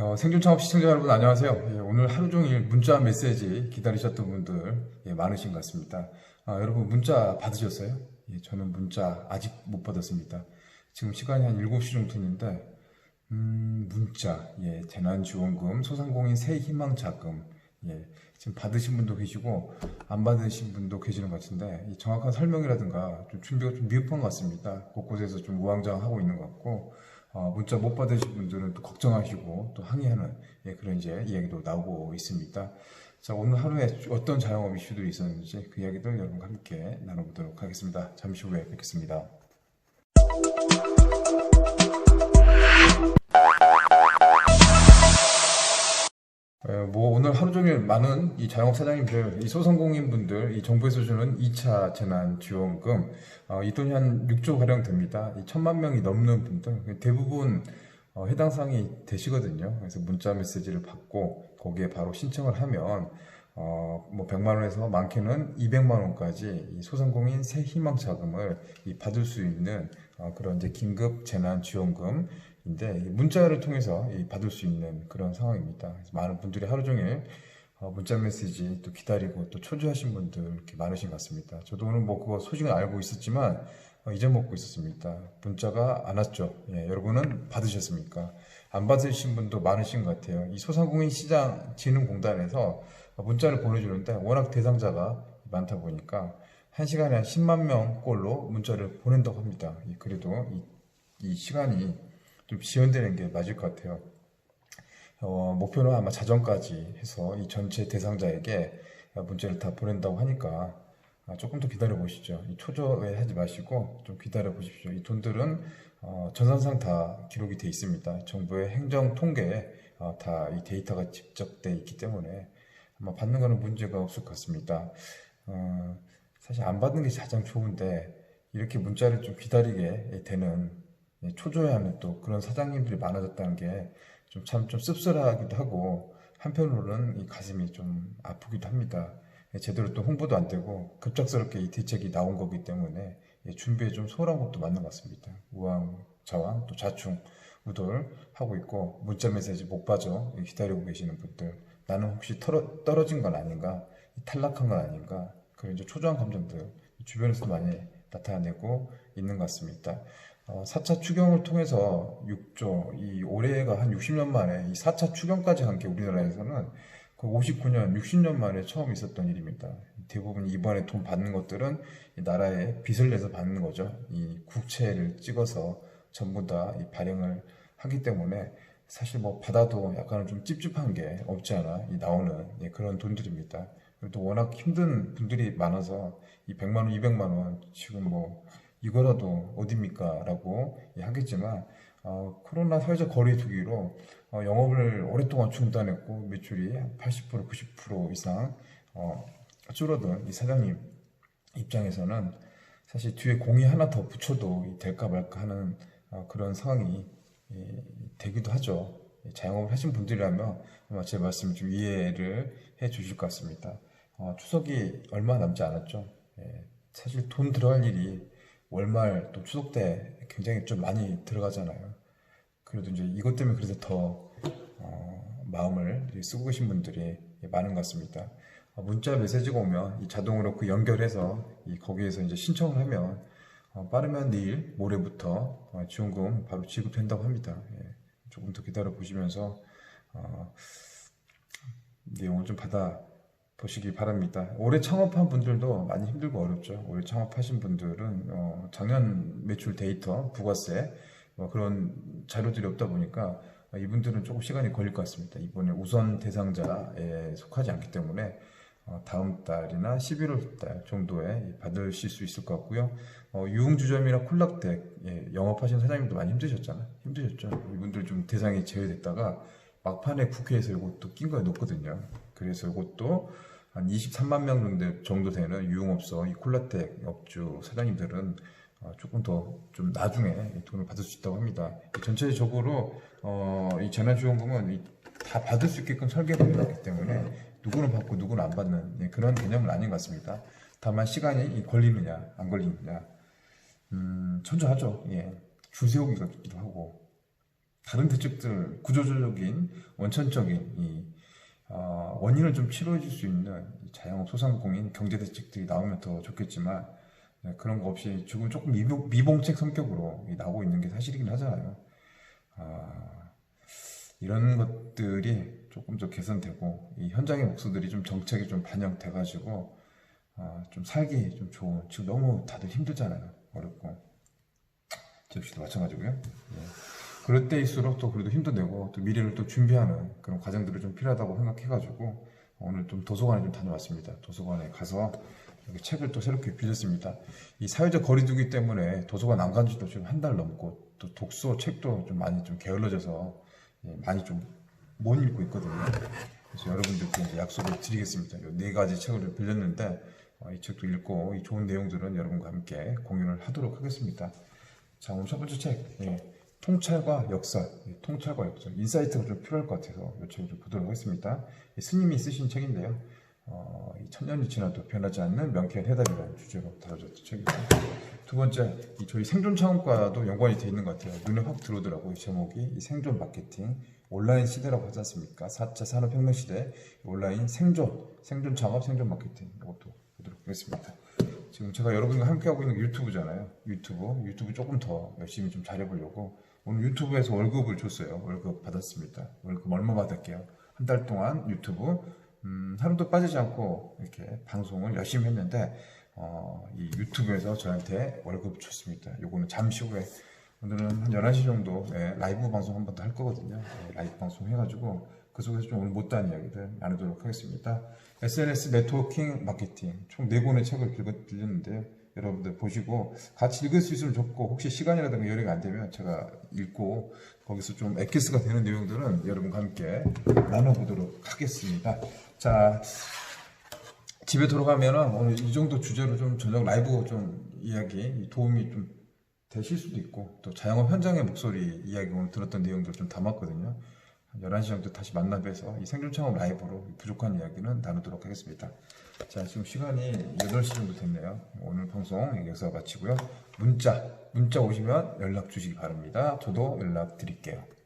어, 생존 창업 시청자 여러분 안녕하세요. 예, 오늘 하루 종일 문자 메시지 기다리셨던 분들 예, 많으신 것 같습니다. 아, 여러분 문자 받으셨어요? 예, 저는 문자 아직 못 받았습니다. 지금 시간이 한 7시 정도 됐는데 음, 문자, 예, 재난지원금, 소상공인 새희망 자금, 예, 지금 받으신 분도 계시고 안 받으신 분도 계시는 것 같은데 이 정확한 설명이라든가 좀 준비가 좀 미흡한 것 같습니다. 곳곳에서 좀 우왕좌왕하고 있는 것 같고 어, 문자 못 받으신 분들은 또 걱정하시고 또 항의하는 예, 그런 이제 이야기도 나오고 있습니다. 자 오늘 하루에 어떤 자영업 이슈들이 있었는지 그 이야기들 여러분과 함께 나눠보도록 하겠습니다. 잠시 후에 뵙겠습니다. 이 자영업 사장님들, 이 소상공인 분들, 이 정부에서 주는 2차 재난 지원금 어, 이 돈이 한 6조 가량 됩니다. 이 천만 명이 넘는 분들 대부분 어, 해당 사항이 되시거든요. 그래서 문자 메시지를 받고 거기에 바로 신청을 하면 어, 뭐 100만 원에서 많게는 200만 원까지 이 소상공인 새 희망 자금을 이 받을 수 있는 어, 그런 이제 긴급 재난 지원금 인데 이 문자를 통해서 이 받을 수 있는 그런 상황입니다. 그래서 많은 분들이 하루 종일 어, 문자 메시지 또 기다리고 또 초조하신 분들 이렇게 많으신 것 같습니다. 저도 오늘 뭐 그거 소식을 알고 있었지만 어, 잊어먹고 있었습니다. 문자가 안 왔죠. 예, 여러분은 받으셨습니까? 안 받으신 분도 많으신 것 같아요. 이 소상공인 시장 진흥공단에서 문자를 보내주는데 워낙 대상자가 많다 보니까 한 시간에 한 10만 명 꼴로 문자를 보낸다고 합니다. 이- 그래도 이, 이 시간이 좀 지연되는 게 맞을 것 같아요. 어, 목표는 아마 자정까지 해서 이 전체 대상자에게 문자를 다 보낸다고 하니까 아, 조금 더 기다려 보시죠. 이 초조해 하지 마시고 좀 기다려 보십시오. 이 돈들은 어, 전산상 다 기록이 돼 있습니다. 정부의 행정 통계에 어, 다이 데이터가 집적돼 있기 때문에 아마 받는 거는 문제가 없을 것 같습니다. 어, 사실 안 받는 게 가장 좋은데 이렇게 문자를 좀 기다리게 되는 예, 초조해하는 또 그런 사장님들이 많아졌다는 게 좀참좀 씁쓸하기도 하고 한편으로는 이 가슴이 좀 아프기도 합니다. 예, 제대로 또 홍보도 안 되고 급작스럽게 이 대책이 나온 거기 때문에 예, 준비에 좀 소홀한 것도 맞는 것 같습니다. 우왕좌왕 또 자충 우돌 하고 있고 문자 메시지 못 봐줘 예, 기다리고 계시는 분들 나는 혹시 털어, 떨어진 건 아닌가 탈락한 건 아닌가 그런 이제 초조한 감정들 주변에서 많이 나타내고 있는 것 같습니다. 어, 4차 추경을 통해서 6조, 이 올해가 한 60년 만에 이 4차 추경까지 한 게 우리나라에서는 그 59년, 60년 만에 처음 있었던 일입니다. 대부분 이번에 돈 받는 것들은 이 나라에 빚을 내서 받는 거죠. 이 국채를 찍어서 전부 다이 발행을 하기 때문에 사실 뭐 받아도 약간은 좀 찝찝한 게 없지 않아 이 나오는 예, 그런 돈들입니다. 그리고 또 워낙 힘든 분들이 많아서 이 100만 원, 200만 원 지금 뭐 이거라도 어딥니까? 라고 하겠지만 어, 코로나 사회적 거리 두기로 어, 영업을 오랫동안 중단했고 매출이 한80% 90% 이상 어, 줄어든 이 사장님 입장에서는 사실 뒤에 공이 하나 더 붙여도 이 될까 말까 하는 어, 그런 상황이 예, 되기도 하죠. 예, 자영업을 하신 분들이라면 아마 제 말씀 좀 이해를 해 주실 것 같습니다. 어, 추석이 얼마 남지 않았죠. 예, 사실 돈 들어갈 일이 월말 또 추석 때 굉장히 좀 많이 들어가잖아요. 그래도 이제 이것 때문에 그래서 더 어, 마음을 쓰고 계신 분들이 많은 것 같습니다. 어, 문자 메시지가 오면 이 자동으로 그 연결해서 이 거기에서 이제 신청을 하면 어, 빠르면 내일 모레부터 어, 지원금 바로 지급된다고 합니다. 예, 조금 더 기다려 보시면서 어, 내용을 좀 받아 보시기 바랍니다. 올해 창업한 분들도 많이 힘들고 어렵죠. 올해 창업하신 분들은 어, 작년 매출 데이터, 부가세 뭐 그런 자료들이 없다 보니까 이분들은 조금 시간이 걸릴 것 같습니다. 이번에 우선 대상자에 속하지 않기 때문에 어, 다음 달이나 11월 달 정도에 받으실 수 있을 것 같고요. 어, 유흥주점이나 콜락텍 예, 영업하시는 사장님도 많이 힘드셨잖아요. 힘드셨죠. 이분들 좀 대상이 제외됐다가 막판에 국회에서 이것도 낀 거에 넣거든요. 그래서 이것도 한 23만 명 정도, 되는 유흥업소, 이 콜라텍 업주 사장님들은 어, 조금 더 좀 나중에 이 돈을 받을 수 있다고 합니다. 전체적으로 어, 이 재난지원금은 이- 다 받을 수 있게끔 설계가 되어 있기 때문에 누구는 받고 누구는 안 받는 예, 그런 개념은 아닌 것 같습니다. 다만 시간이 이 걸리느냐 안 걸리느냐 음, 천천하죠. 예. 줄 세우기가 기도 하고 다른 대책들 구조적인 원천적인 이 어, 원인을 좀 치료해 줄 수 있는 이 자영업 소상공인 경제 대책들이 나오면 더 좋겠지만 네, 그런 거 없이 지금 조금 미봉, 미봉책 성격으로 이 나오고 있는 게 사실이긴 하잖아요. 아, 이런 것들이 조금 더 개선되고 이 현장의 목소들이 좀 정책이 좀 반영돼 가지고 아, 좀 살기 좀 좋은 지금 너무 다들 힘들잖아요. 어렵고 저 역시도 마찬가지고요. 예. 그럴 때일수록 또 그래도 힘도 내고 또 미래를 또 준비하는 그런 과정들이 좀 필요하다고 생각해가지고 오늘 좀 도서관에 좀 다녀왔습니다. 도서관에 가서 이렇게 책을 또 새롭게 빌렸습니다. 이 사회적 거리두기 때문에 도서관 안 간 지도 지금 한 달 넘고 또 독서 책도 좀 많이 좀 게을러져서 예, 많이 좀 못 읽고 있거든요. 그래서 여러분들께 약속을 드리겠습니다. 이 네 가지 책을 좀 빌렸는데 어, 이 책도 읽고 이 좋은 내용들은 여러분과 함께 공유를 하도록 하겠습니다. 자 오늘 첫 번째 책 예, 통찰과 역설 예, 통찰과 역설 인사이트가 좀 필요할 것 같아서 이 책을 좀 보도록 하겠습니다. 이 스님이 쓰신 책인데요. 어, 이 천년이 지나도 변하지 않는 명쾌한 해답이라는 주제로 다뤄졌던 책이고 두 번째 이 저희 생존 창업과도 연관이 돼 있는 것 같아요. 눈에 확 들어오더라고 이 제목이 이 생존 마케팅 온라인 시대라고 하지 않습니까? 4차 산업혁명 시대 온라인 생존 생존 창업 생존 마케팅 이것도 보도록 하겠습니다. 지금 제가 여러분과 함께 하고 있는 게 유튜브잖아요. 유튜브 유튜브 조금 더 열심히 좀 잘해보려고 오늘 유튜브에서 월급을 줬어요. 월급 받았습니다. 월급 얼마 받을게요? 한 달 동안 유튜브 음, 하루도 빠지지 않고 이렇게 방송을 열심히 했는데 어, 이 유튜브에서 저한테 월급 줬습니다. 요거는 잠시 후에 오늘은 한 11시 정도 예, 라이브 방송 한 번 더 할 거거든요. 예, 라이브 방송 해가지고 그 속에서 좀 오늘 못다한 이야기들 나누도록 하겠습니다. SNS 네트워킹 마케팅 총 4권의 책을 빌- 빌렸는데요. 여러분들 보시고 같이 읽을 수 있으면 좋고 혹시 시간이라든가 여력이 안 되면 제가 읽고 거기서 좀 엑기스가 되는 내용들은 여러분과 함께 나눠보도록 하겠습니다. 자 집에 돌아가면은 오늘 이 정도 주제로 좀 저녁 라이브 좀 이야기 도움이 좀 되실 수도 있고 또 자영업 현장의 목소리 이야기 오늘 들었던 내용들 좀 담았거든요. 한 11시 정도 다시 만나 뵈서 이 생존 창업 라이브로 부족한 이야기는 나누도록 하겠습니다. 자, 지금 시간이 8시 정도 됐네요. 오늘 방송 여기서 마치고요. 문자, 문자 오시면 연락 주시기 바랍니다. 저도 연락 드릴게요.